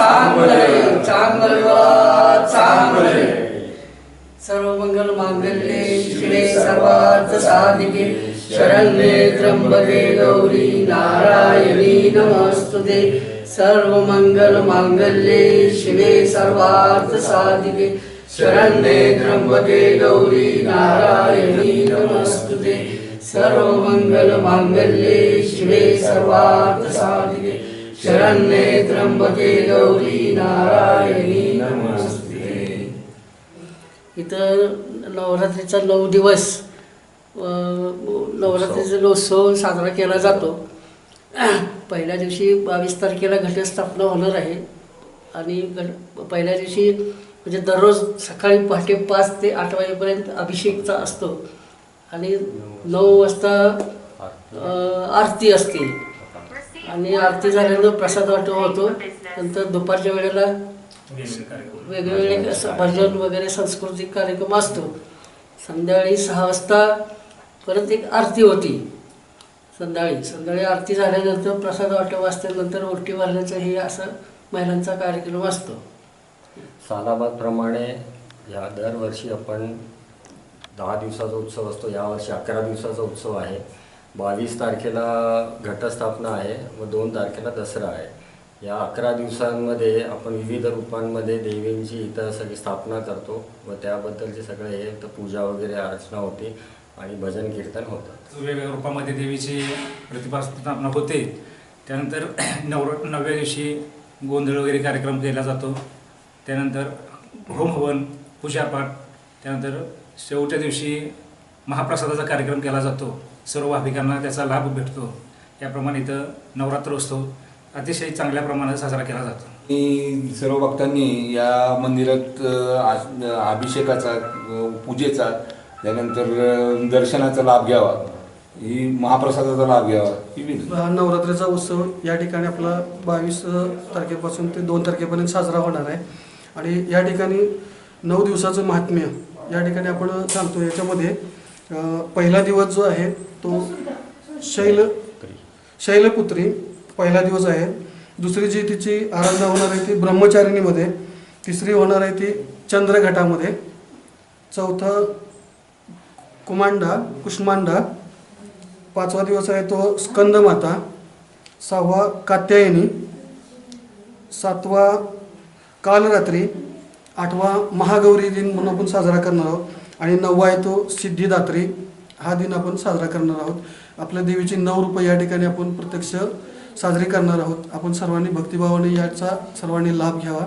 चांगलं चांगले सर्व मंगल मांगल्ये शिवे सर्वार्थ साधिके शरण्ये त्र्यंबके गौरी नारायणी नमस्तुते. सर्व मंगल मांगल्ये शिवे सर्वार्थ साधिके शरण्ये त्र्यंबके गौरी नारायणी नमस्तुते. सर्व मंगल मांगल्ये शिवे सर्वार्थ साधिके शरण्ये त्र्यंबके गौरी नारायणी नमस्ते. इथं नवरात्रीचा नऊ दिवस नवरात्रीचा उत्सव साजरा केला जातो. पहिल्या दिवशी बावीस तारखेला घटस्थापना होणार आहे. आणि गण पहिल्या दिवशी म्हणजे दररोज सकाळी पहाटे पाच ते आठ वाजेपर्यंत अभिषेकचा असतो. आणि नऊ वाजता आरती असते. आणि आरती झाल्यानंतर प्रसाद वाटप होतो. नंतर दुपारच्या वेळेला वेगवेगळे भजन वगैरे सांस्कृतिक कार्यक्रम असतो. संध्याकाळी सहा वाजता परत एक आरती होती. संध्याकाळी संध्याकाळी आरती झाल्यानंतर प्रसाद वाटप असते नंतर ओटी भरण्याचं हे असं महिलांचा कार्यक्रम असतो. सालाबादप्रमाणे या दरवर्षी आपण दहा दिवसाचा उत्सव असतो. यावर्षी अकरा दिवसाचा उत्सव आहे. बावीस तारखेला घटस्थापना आहे व दोन तारखेला दसरा आहे. या अकरा दिवसांमध्ये आपण विविध रूपांमध्ये देवींची इथं सगळी स्थापना करतो व त्याबद्दलचे सगळे हे तर पूजा वगैरे अर्चना होते आणि भजन कीर्तन होतं. वेगवेगळ्या रूपामध्ये देवीची प्रतिभा स्थापना होते. त्यानंतर नवर नवव्या दिवशी गोंधळ वगैरे कार्यक्रम केला जातो. त्यानंतर होमहवन पूजापाठ त्यानंतर शेवटच्या दिवशी महाप्रसादाचा कार्यक्रम केला जातो. सर्व भाविकांना त्याचा लाभ भेटतो. याप्रमाणे इथं नवरात्रोत्सव अतिशय चांगल्या प्रमाणात साजरा केला जातो. आणि सर्व भक्तांनी या मंदिरात अभिषेकाचा पूजेचा त्यानंतर दर्शनाचा लाभ घ्यावा. ही महाप्रसादाचा लाभ घ्यावा. ही हा नवरात्रीचा उत्सव या ठिकाणी आपला बावीस तारखेपासून ते दोन तारखेपर्यंत साजरा होणार आहे. आणि या ठिकाणी नऊ दिवसाचं महात्म्य या ठिकाणी आपण सांगतो. याच्यामध्ये पहिला दिवस जो आहे तो शैल शैलपुत्री पहिला दिवस आहे. दुसरी जी तिची आराधना होणार आहे ती ब्रह्मचारिणीमध्ये. तिसरी होणार आहे ती चंद्रघटामध्ये. चौथा कुमांडा कुष्मांडा. पाचवा दिवस आहे तो स्कंदमाता. सहावा कात्यायनी. सातवा कालरात्री. आठवा महागौरी दिन म्हणून आपण साजरा करणार आहोत. आणि नववा आहे तो सिद्धिदात्री. हा दिन आपण साजरा करणार आहोत. आपल्या देवीची नऊ रुपये या ठिकाणी आपण प्रत्यक्ष साजरी करणार आहोत. आपण सर्वांनी भक्तिभावाने याचा सर्वांनी लाभ घ्यावा.